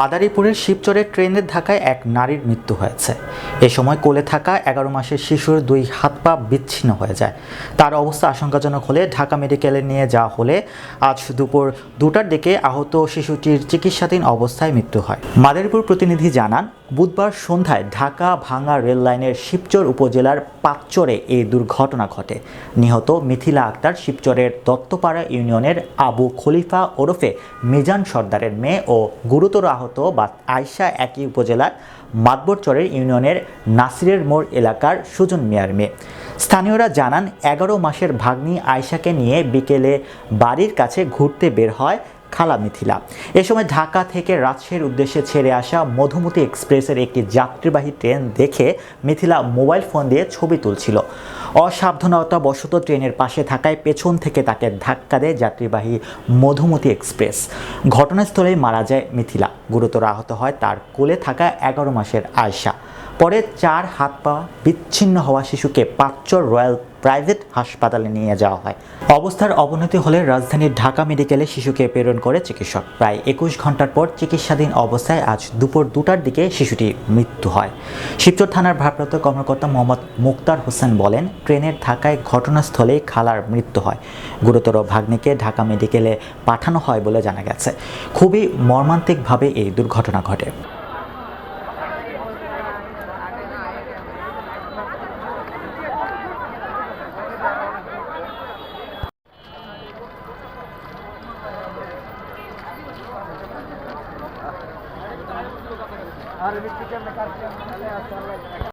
মাদারীপুরের শিবচরের ট্রেনের ধাক্কায় এক নারীর মৃত্যু হয়েছে। এ সময় কোলে থাকা এগারো মাসের শিশুর দুই হাত পা বিচ্ছিন্ন হয়ে যায়। তার অবস্থা আশঙ্কাজনক হলে ঢাকা মেডিকেলে নিয়ে যাওয়া হলে আজ দুপুর দুটার দিকে আহত শিশুটির চিকিৎসাধীন অবস্থায় মৃত্যু হয়। মাদারীপুর প্রতিনিধি জানান বুধবার সন্ধ্যায় ঢাকা ভাঙা রেল লাইনের শিবচর উপজেলার পাঁচচরে এই দুর্ঘটনা ঘটে। নিহত মিথিলা আক্তার শিবচরের দত্তপাড়া ইউনিয়নের আবু খলিফা ওরফে মিজান সর্দারের মেয়ে ও গুরুতর আহত বা আয়শা একই উপজেলার মাতবরচরের ইউনিয়নের নাসিরের মোড় এলাকার সুজন মিয়ার মেয়ে। স্থানীয়রা জানান, এগারো মাসের ভাগ্নি আয়শাকে নিয়ে বিকেলে বাড়ির কাছে ঘুরতে বের হয় খালা মিথিলা এ সময় ঢাকা থেকে রাজশাহীর উদ্দেশ্যে ছেড়ে আসা মধুমতি এক্সপ্রেসের একটি যাত্রীবাহী ট্রেন দেখে মিথিলা মোবাইল ফোন দিয়ে ছবি তুলছিল। অসাবধানতা বশত ট্রেনের পাশে থাকায় পেছন থেকে তাকে ধাক্কা দেয় যাত্রীবাহী মধুমতি এক্সপ্রেস। ঘটনাস্থলেই মারা যায় মিথিলা। গুরুতর আহত হয় তার কোলে থাকা এগারো মাসের আয়সা পরে চার হাত পা বিচ্ছিন্ন হওয়া শিশুকে পাঁচচর রয়্যাল প্রাইভেট হাসপাতালে নিয়ে যাওয়া হয়। অবস্থার অবনতি হলে রাজধানীর ঢাকা মেডিকেলে শিশুকে প্রেরণ করে চিকিৎসক। প্রায় একুশ ঘণ্টার পর চিকিৎসাধীন অবস্থায় আজ দুপুর দুটার দিকে শিশুটির মৃত্যু হয়। শিবচর থানার ভারপ্রাপ্ত কর্মকর্তা মোহাম্মদ মুক্তার হোসেন বলেন, ট্রেনের ধাক্কায় ঘটনাস্থলেই খালার মৃত্যু হয়। গুরুতর ভাগ্নিকে ঢাকা মেডিকেলে পাঠানো হয় বলে জানা গেছে। খুবই মর্মান্তিকভাবে এই দুর্ঘটনা ঘটে। আর